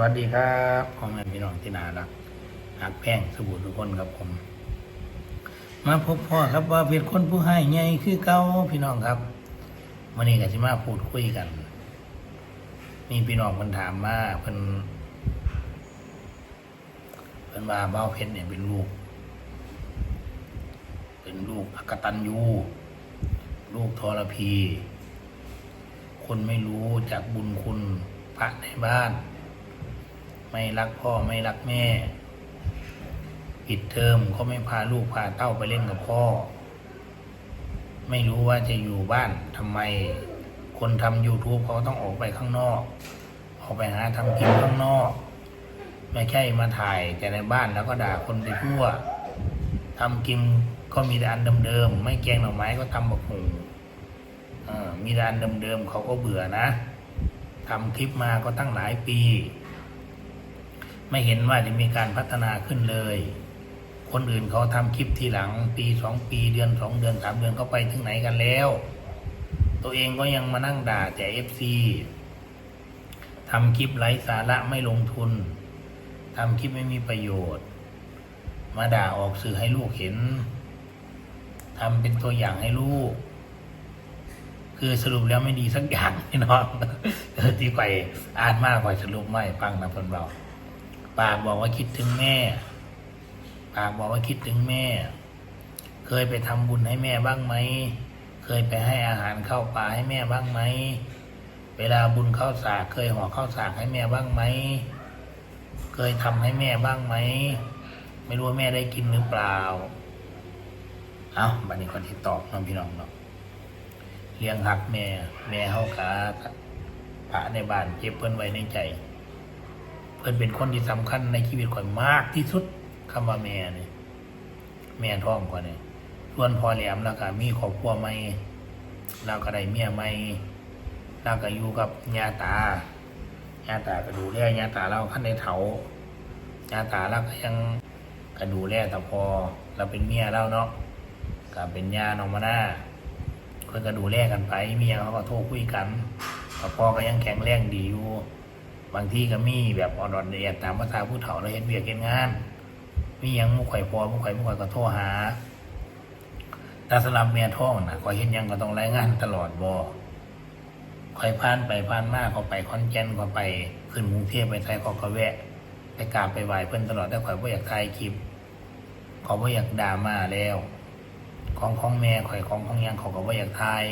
วัสดีครับพ่อแม่พี่น้องที่น่ารักหักแป้งสบู่ทุกคนครับผม มาพบพ่อครับว่าเป็นคนผู้ให้ใหญ่คือเก่าพี่น้องครับวันนี้ก็จะมาพูดคุยกันมีพี่น้องมันถามมาเพิ่นเพิ่นว่าเบ้าเพชรเนี่ยเป็นลูก เป็นลูกอกตันยูลูกทรพี คนไม่รู้จากบุญคุณพระในบ้าน ไม่รักพ่อไม่รักแม่ปิดเทอมก็ไม่พาลูกพาเต้าไปเล่นกับพ่อ ไม่รู้ว่าจะอยู่บ้านทำไม คนทำ YouTube เขาต้องออกไปข้างนอก ออกไปหาทำกินข้างนอก ไม่ใช่มาถ่ายแต่ในบ้านแล้วก็ด่าคนไปทั่วทำกินก็มีแต่อันเดิมๆไม่แกงหน่อไม้ก็ทำบักหุงเอ่อมีแต่อันเดิมๆเขาก็เบื่อนะทำคลิปมาก็ตั้งหลายปี ไม่เห็นว่าจะมีการพัฒนาขึ้นเลย คนอื่นเขาทำคลิปทีหลังปีสองปีเดือนสองเดือนสามเดือนก็ไปถึงไหนกันแล้ว ตัวเองก็ยังมานั่งด่าแต่เอฟซีทำคลิปไร้สาระไม่ลงทุนทำคลิปไม่มีประโยชน์ มาด่าออกสื่อให้ลูกเห็นทำเป็นตัวอย่างให้ลูก คือสรุปแล้วไม่ดีสักอย่างพี่น้องที่ไปอ่านมากกว่าสรุปไม่ฟังนะเพิ่อนบอก ปากบอกว่าคิดถึงแม่ ปากบอกว่าคิดถึงแม่ เคยไปทำบุญให้แม่บ้างไหม เคยไปให้อาหารเข้าป่าให้แม่บ้างไหม เวลาบุญเข้าสากเคยห่อข้าวสากให้แม่บ้างไหม เคยทำให้แม่บ้างไหม ไม่รู้ว่าแม่ได้กินหรือเปล่า เอาบัดนี้คนที่ตอบน้องพี่น้องเนาะเลี้ยงหักแม่ แม่เฮากาพระในบ้านเก็บเพิ่นไว้ในใจ พิ่นเป็นคนที่สำคัญในชีวิตข่อยมากที่สุดคำว่าแม่นี่แม่ท้องกว่านี่ส่วนพอแหลมแล้วก็มีครอบครัวใหม่แล้วก็ได้เมียใหม่แล้วก็อยู่กับญาตาญาตาก็ดูแลญาตาเราขั้นในเถาญาตาเราก็ยังก็ดูแลแต่พอเราเป็นเมียเราเนาะก็เป็นญาน้องมาหน้าเพิ่นก็ดูแลกันไปเมียเขาก็โทรคุยกันแต่พอก็ยังแข็งแรงดีอยู่ บางทีก็มีแบบอ่อนๆเอียดตามภาษาผู้เฒ่าเราเห็นเวียกเห็นงาน มียังมุกไข่อยพอมุกไข่มุกไข่ก็โทรหาต่สำหรับเมียท้องนะคอยเห็นยังก็ต้องรายงานตลอดบ่คอยผ่านไปผ่านมาเขาไปคอนแกนเขาไปขึ้นกรุงเทพไปไทยเขาก็แวะไปกราบไปไหว้เพิ่นตลอดแต่ข่อยบ่อยากถ่ายคลิปขาบ่อยากด่ามาแล้ว ของของแม่ข่อยของของยังเขาก็บ่อยากถ่าย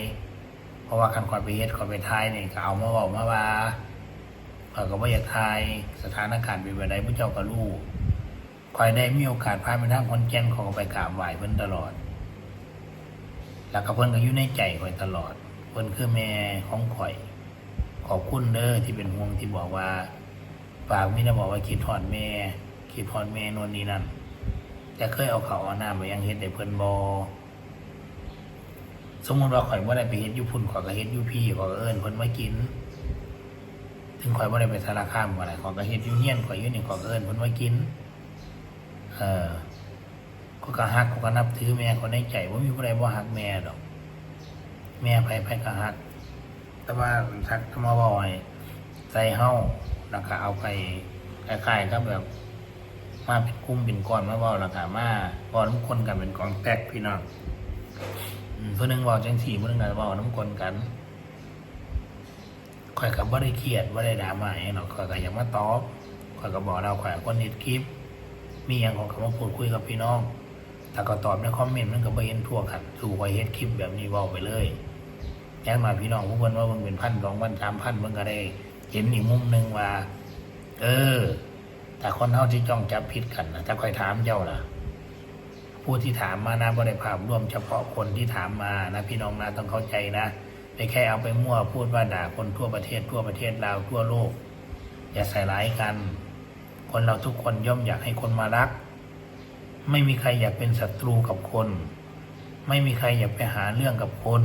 เพราะว่าคันข่อยไปเฮ็ดข่อยไปถ่ายนี่ก็เอามาเว้ามาว่า ข้อก็บ่อยากทายสถานการณ์เป็นแบบใดผู้เจ้าก็รู้คอยได้มีโอกาสพาไปทางคนแก่นของก็ไปกราบไหว้เพิ่นตลอด แล้วก็เพิ่นก็อยู่ในใจข่อยตลอด เพิ่นคือแม่ของข่อย ขอบคุณเด้อที่เป็นห่วงที่บอกว่าฝากมิได้บอกว่าคิดทอดแม่คิดทอดแม่นวนนี้นั่นแต่เคยเอาเขาวเอาน้ำไปยังเฮ็ดให้เพิ่นบ่สมมุติว่าข่อยบ่ได้ไปเฮ็ดอยู่พุ่นข่อยก็เฮ็ดอยู่พี่ข่อยก็เอิ้นเพิ่นมากิน ถึงข่อยบ่ได้ไปสารคามบ่ได้ข่อยก็เฮ็ดอยู่เฮียนข่อยอยู่นี่ข่อยก็เอิ้นเพิ่นมากิน เออก็ก็ฮักก็ก็นับถือแม่คนในใจบ่มีผู้ใดบ่ฮักแม่ดอก แม่ไผไผก็ฮัก แต่ว่าทักมาบ่อยใส่เฮาแล้วก็เอาไปคล้ายๆกับแบบมาเป็นกลุ่มเป็นก้อนมาเว้าแล้วก็มาเว้านํคนกันเป็นกองแตกพี่น้องอืมผู้หนึงเว้าจังซี่ผู้หนึงก็เว้านํคนกัน ข่อยก็บ่ได้เครียดบ่ได้ดราม่าหยังหรอกข่อยก็อยากมาตอบข่อยก็บอกเราข่อยคนเฮ็ดคลิป มีหยังของก็มาพูดคุยกับพี่น้อง ถ้าก็ตอบในคอมเมนต์มันก็บ่เห็นทั่วกันสู่ข่อยเฮ็ดคลิปแบบนี้เว้าไปเลยแจ้งมาพี่น้องผู้เพิ่นว่าเบิ่งเป็นพันสองพันสามพันเพิ่นก็ได้เห็นอีกมุมหนึ่งว่า เออ แต่คนเฮาที่จ้องจับผิดกันนะถ้าข่อยถามเจ้าล่ะ ผู้ที่ถามมานะบ่ได้ภาพรวมเฉพาะคนที่ถามมานะพี่น้องนะต้องเข้าใจนะ ไม่แค่เอาไปมั่วพูดว่าด่าคนทั่วประเทศทั่วประเทศลาวทั่วโลก อย่าใส่ร้ายกัน คนเราทุกคนย่อมอยากให้คนมารัก ไม่มีใครอยากเป็นศัตรูกับคน ไม่มีใครอยากไปหาเรื่องกับคน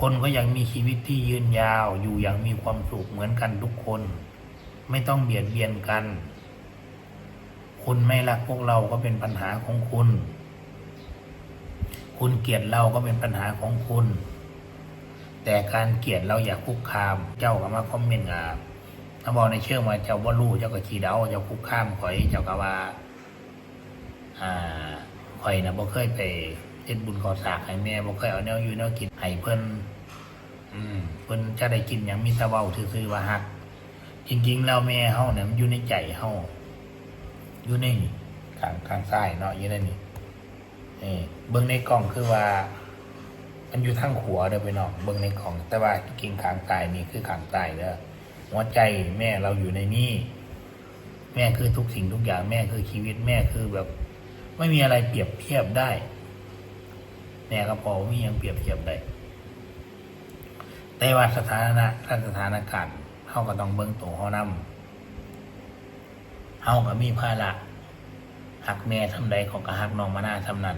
คนก็ยังมีชีวิตที่ยืนยาวอยู่อย่างมีความสุขเหมือนกันทุกคน ไม่ต้องเบียดเบียนกัน คุณไม่รักพวกเราก็เป็นปัญหาของคุณ คุณเกลียดเราก็เป็นปัญหาของคุณ แต่การเกลียดเราอย่าคุกคาม เจ้าก็มาคอมเมนต์อะถ้าบอกในเชื่องว่าเจ้าบ่ารู้เจ้าก็ขี้เดาเจ้าคุกข้ามข่อยเจ้าก็ว่าอ่าข่อยนะบ่เคยไปเฮ็ดบุญขอสากให้แม่บ่เคยเอาแนวอยู่แนวกินให้เพิ่นอืมเพิ่นจะได้กินหยังมีตะเว้าซื่อๆว่าฮักจริงๆแล้วแม่เฮาเนี่ยมันอยู่ในใจเฮาอยู่ในนี่ข้างข้างซ้ายเนาะอยู่ในนี่เออเบิ่งในกล้องคือว่า มันอยู่ทางขวเด้อไปน้องเบิ่งในกล่อง แต่ว่าจริงขางซ้ายนี่คือขางซ้ายเด้อหัวใจแม่เราอยู่ในนี่แม่คือทุกสิ่งทุกอย่างแม่คือชีวิตแม่คือแบบ ไม่มีอะไรเปรียบเทียบได้แม่ก็พอไม่ยังเปรียบเทียบได้แต่ว่าสถานะท่านสถานการณ์เฮาก็ต้องเบิ่งตัวเฮานำเฮาก็มีภาระหักแม่ทำใดของก็หักน้องมาหน้าทำนั้น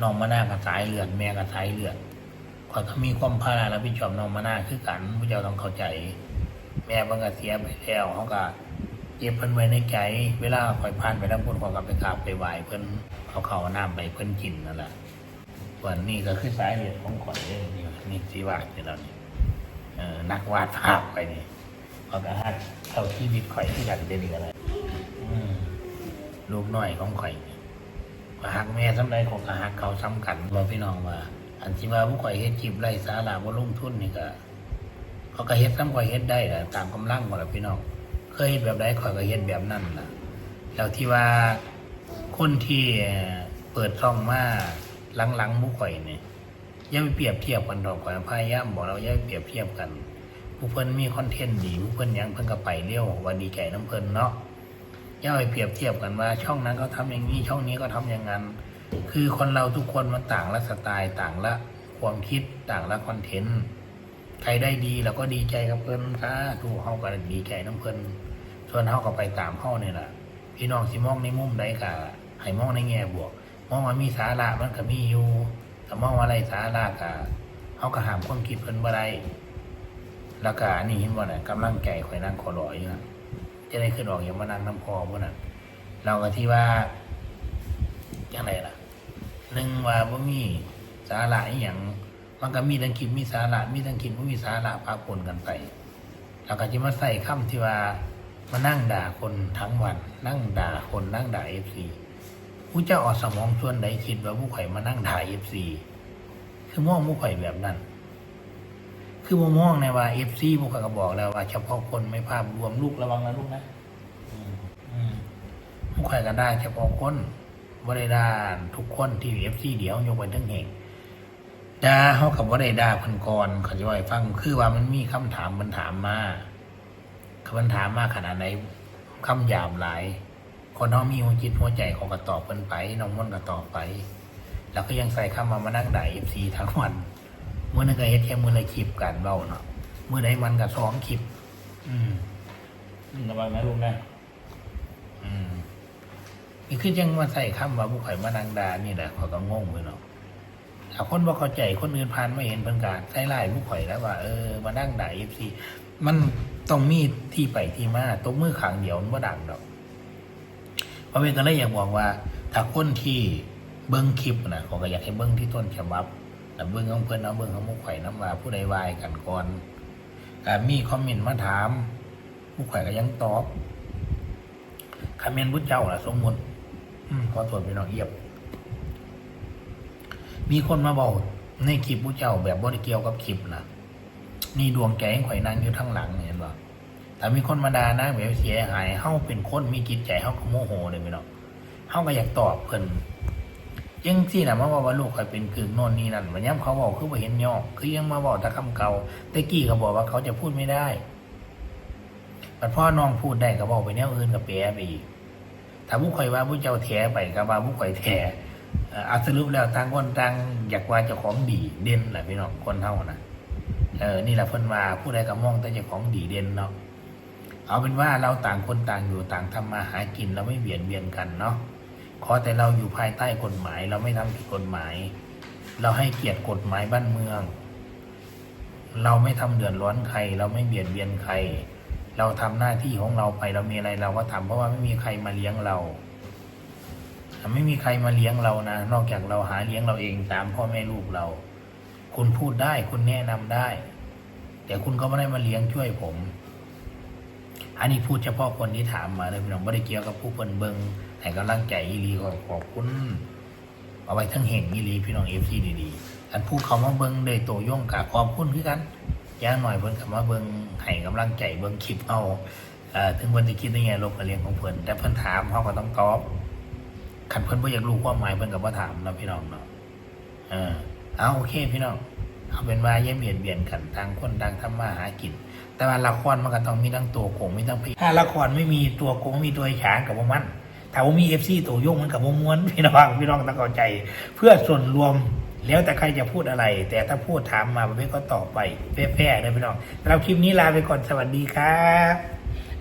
น้องมาหน้าก็สายเลือดแม่ก็สายเลือดข่อยก็มีความภาระรับผิดชอบน้องมาหน้าคือกันผู้เจ้าต้องเข้าใจ แม่เพิ่นก็เสียไปแล้วเฮาก็เก็บเพิ่นไว้ในใจ เวลาข่อยผ่านไปทางพุ่นข่อยก็ไปกราบไปไหว้เพิ่นเอาข้าเอาน้ำไปเพิ่นกินนั่นแหละวันนี้ก็คือสายเหตุของข่อยเนี่นี่สีวาดนี่เรานี่เออนักวาดภาพไปนี่เขาก็ฮักเท่าชีวิตข่อยที่อยากจะดีอะไรลูกน้อยของข่อย นี่ก็ฮักแม่สำใดของหักเขาซ้ำกันบอกพี่น้องว่า อันที่ว่าผู้ข่อยเฮ็ดจีบไร่สาระบ่ลงทุนนี่ก็เขาก็เฮ็ดซ้ำข่อยเฮ็ดได้แหละตามกำลังของเราพี่น้อง เคยเฮ็ดแบบใดข่อยก็เฮ็ดแบบนั้นล่ะแล้วที่ว่าคนที่เปิดช่องมาหลังๆหมุข่อยเนี่ยอย่าไปเปรียบเทียบกันดอกข่อยพยายามบอกเราอย่าไปเปรียบเทียบกันผู้เพิ่นมีคอนเทนต์ดีผู้เพิ่นยังเพิ่นก็ไปเร็วว่าดีใจน้ำเพิ่นเนาะ ย่าไปเปรียบเทียบกันว่า ช่องนั้นเขาทำอย่างนี้ช่องนี้ก็ทำอย่างนั้น คือคนเราทุกคนมันต่างละสไตล์ต่างละความคิดต่างละคอนเทนต์ใครได้ดีเราก็ดีใจกับเพิ่นค่ะทุกเฮาก็ดีใจน้ำเพิ่นส่วนเฮาก็ไปตามเฮานี่ยแหละพี่น้องสิมองในมุมใดก็ให้มองในแง่บวก มองว่ามีสาระมันก็มีอยู่แต่มองว่าไรสาระก็เฮาก็หามความคิดเพิ่นบ่ได้แล้วก็อันนี่เห็นบ่น่ะกำลังใจข่อยนั่งขอรออยู่นะ จะได้ขึ้นออกอย่างมานั่งน้ำพอบ่น่ะเราก็ที่ว่าจังไดล่ะหนึ่งว่าบ่มีสาระอีหยังมันก็มีทั้งคลิปมีสาระมีทั้งคลิปบ่มีสาระปะปนกันไปแล้วก็จะมาใส่คำที่ว่ามานั่งด่าคนทั้งวัน นั่งด่าคนนั่งด่าเอฟซีผู้เจ้าออดสมองส่วนใดคิดว่าผู้ข่อยมานั่งด่าเอฟซีคือมองผู้ข่อยแบบนั้น คือมมองในว่าเอฟซีผู้ข่อยก็บอกแล้วว่าเฉพาะคนไม่ภาพรวมลูกระวังนะลูกนะอืมอืมผู้ข่อยก็ได้เฉพาะคนบริดาทุกคนที่เอฟซีเดียวยกเว้นทั้งเหงด่าเขากับว่าได้ด่าเพันกรเขาจะว่าให้ฟังคือว่ามันมีคำถามมันถามมาคำมันถามมาขนาดไหนคำหยาบหลายคนเขามีหัวจิตหัวใจเขาก็ตอบเพิ่นไปน้องม่อนก็ตอบไป แล้วก็ยังใส่คำมามานั่งด่าเอฟซีทั้งวัน เมื่อนึงก็เฮ็ดแค่มือละคลิปกันเบ้าเนาะเมื่อใดมันก็สองคลิป อืมอืมระวังนะลูกนะอืมนี่คือยังมาใส่คำว่าผู้ข่อยมานั่งด่านี่แหละเขาก็งงไปเนาะถ้าคนบ่เข้าใจคนอื่นผ่านไม่เห็นเพิ่นกาใช้ไล่ผู้ข่อยแล้วว่าเออมานั่งด่าเอฟซีมันต้องมีที่ไปที่มาตบมือขางเดียวมันบ่ดังดอกเพราะเป็นก็เลยอยากบอกว่า ถ้าคนที่เบิ้งคลิปนะเขาก็อยากให้เบิ้งที่ต้นฉบับ แต่เบิ้งของเพิ่อนเอาเบิ้งของผู้ข่น้ำว่าผู้ใดวายกันก่อนก็มีคอมเมนต์มาถามผู้ข่ก็ยังตอบคอมเมนต์ผู้เจ้าล่ะสมมติขอตรวจพี่น้องเอียบ มีคนมาบอกในคลิปผู้เจ้าแบบบ่ได้เกี่ยวกับคลิปนะนี่ดวงแกงไข่นั่งอยู่ทั้งหลังเห็นบ่แต่มีคนมาด่านะแบบเสียหายเฮาเป็นคนมีจิตใจเฮาก็โมโหเลยพี่น้องเฮาก็อยากตอบเพิ่น ยังสินะมาว่าว่าลูกข่อยเป็นกึ่งโน่นนี่นั่นวันย้ำเขาบอกคือบ่าเห็นย่อคือยังมาบอกต่คำเก่าแต่กี้เขาบอกว่าเขาจะพูดไม่ได้แต่พ่อน้องพูดได้ก็บอกไปแนวอื่นก็แปลไปอีกถ้าผู้ข่อยว่าผู้เจ้าแถไปก็ว่าผู้ข่อยแถเอ่อเอาสรุปแล้วต่างคนต่างอยากว่าเจ้าของดีเด่นแหละพี่น้องคนเท่านะเออนี่แหละเพิ่นว่าผู้ใดก็มองแต่เจ้าของดีเด่นเนาะเอาเป็นว่าเราต่างคนต่างอยู่ต่างทำมาหากินเราไม่เบียดเบียนกันเนาะ ขอแต่เราอยู่ภายใต้กฎหมาย เราไม่ทำผิดกฎหมาย เราให้เกียรติกฎหมายบ้านเมือง เราไม่ทำเดือดร้อนใคร เราไม่เบียดเบียนใคร เราทำหน้าที่ของเราไปเรามีอะไรเราก็ทำเพราะว่าไม่มีใครมาเลี้ยงเราไม่มีใครมาเลี้ยงเรานะ นอกจากเราหาเลี้ยงเราเองตามพ่อแม่ลูกเรา คุณพูดได้คุณแนะนำได้ แต่คุณก็ไม่ได้มาเลี้ยงช่วยผม อันนี้พูดเฉพาะคนที่ถามมาเลยพี่น้องไม่ได้เกี่ยวกับผู้เพิ่นเบิง ให้กำลังใจอีลีก็ขอบคุณเอาไว้ทั้งเห่งอีลีพี่น้องเอฟซีดีๆอันพูดเขามาเบิ้งโดยตัวย่งกับขอบคุณคือกันย่างหน่อยเพิ่นก็มาเบิ้งให้กำลังใจเบิ้งคลิปเอาถึงเพิ่นจะคิดได้ไงลบกับเรียงของเพิ่นแต่เพิ่นถามเขาก็ต้องตอบคันเพิ่นบ่อยากรู้ความหมายเพิ่นก็บ่ถามนะพี่น้องเนาะเออเอาโอเคพี่น้องเอาเป็นว่าอย่าเบียดเบียนกันต่างคนต่างทำมาหากิน แต่ว่าละครมันก็ต้องมีทั้งตัวโกงมีทั้งพี่ถ้าละครไม่มีตัวโกงม่มีตัวฉางกับพวกมัน ถ้าว่ามีเอฟซีตัวโยงมันกับม้วนพี่น้องพี่น้องต้องเข้าใจ เพื่อส่วนรวมแล้วแต่ใครจะพูดอะไร แต่ถ้าพูดถามมาประเภทก็ตอบไปแพร่ๆเลยพี่น้องเราคลิปนี้ลาไปก่อนสวัสดีครับ